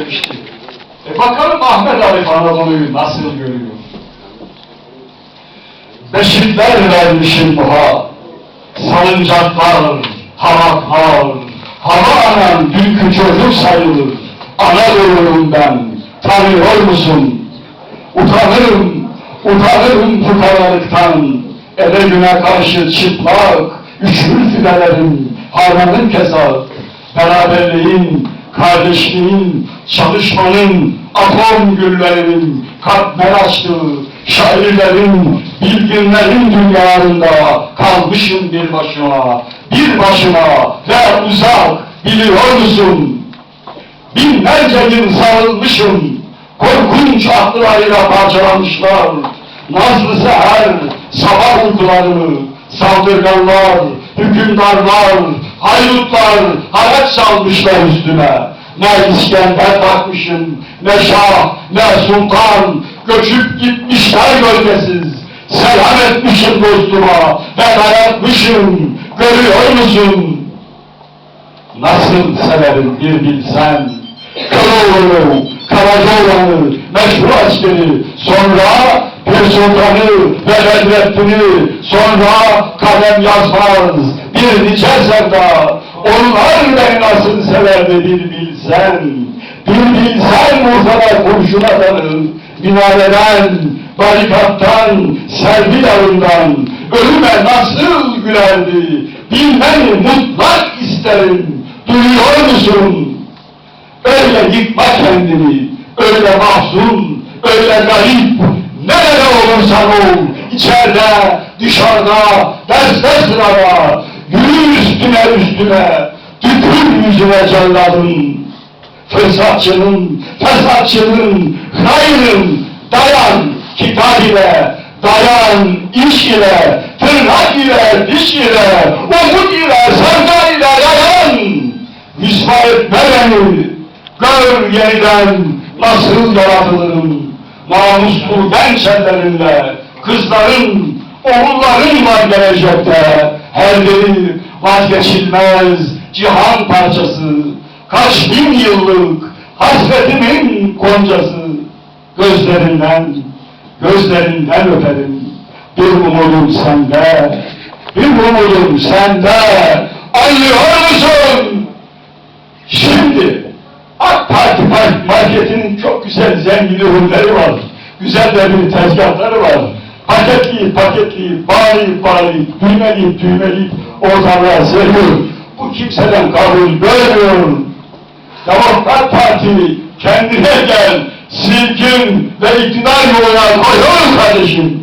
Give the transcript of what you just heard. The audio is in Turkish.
demişti. E bakalım Ahmet Arif Anadolu'yu nasıl görüyor? Beşikler vermişim buha, salıncaklar, hamaklar, hava anan dünkü çocuk sayılır. Anadolu'yum ben, tanıyor musun? Utanırım, utanırım fukaralıktan, ele güne karşı çıplak, üşür fidelerim, harmanın keza, beraberliğin, kardeşliğin, çalışmanın, atom güllerinin, kalpler açtığı, şairlerin, bilginlerin dünyalarında kalmışım bir başıma, bir başıma ve uzak, biliyor musun? Binlerce yıl sarılmışım, korkunç aklılarıyla parçalamışlar. Nazlı seher, sabah uykularını, saldırganlar, hükümdarlar, haydutlar, hayat salmışlar üstüme. Ne İskender bakmışım, ne şah, ne sultan, göçüp gitmişler gölgesiz. Selam etmişim dostuma, ben hayatmışım, görüyor musun? Nasıl severim bir bilsen, Karaoğlu, Karacaoğlan'ı, meşhur askeri, sonra bir sultanı ve Bedrettin'i, sonra kalem yazmaz, bir nice sevda, onlar beni nasıl severdi bir bilsen, bir bilsen Urfa'da kurşun atanı, minareden, barikattan, servi dalından, ölüme nasıl gülerdi, bilmeni mutlak isterim, duyuyor musun? Öyle yıkma kendini, öyle mahzun, öyle garip, nerede olursan ol, içeride, dışarıda, derste sırada, üstüne üstüne, tükür yüzüne celladın, fırsatçının, fesatçının, hayrın, dayan kitap ile, dayan iş ile, tırnak ile, diş ile, umut ile, sevda ile dayan. Rüsva etme gör yeniden nasıl yaratılırım. Namuslu genç ellerinle, kızların, oğulların var gelecekte. Her biri vazgeçilmez cihan parçası. Kaç bin yıllık hasretimin koncası. Gözlerinden, gözlerinden öperim. Bir umudum sende, bir umudum sende. Anlıyor musun? Şimdi AK Parti mar- marketinin çok güzel zengin ürünleri var. Güzel de bir tezgahları var. Paketli paketli, bari bari, düğmeli düğmeli ortalığa seriyor. Bu kimseden kabul görmüyor. Demokrat Parti kendine gel, silkin ve iktidar yoluna koyuyor kardeşim.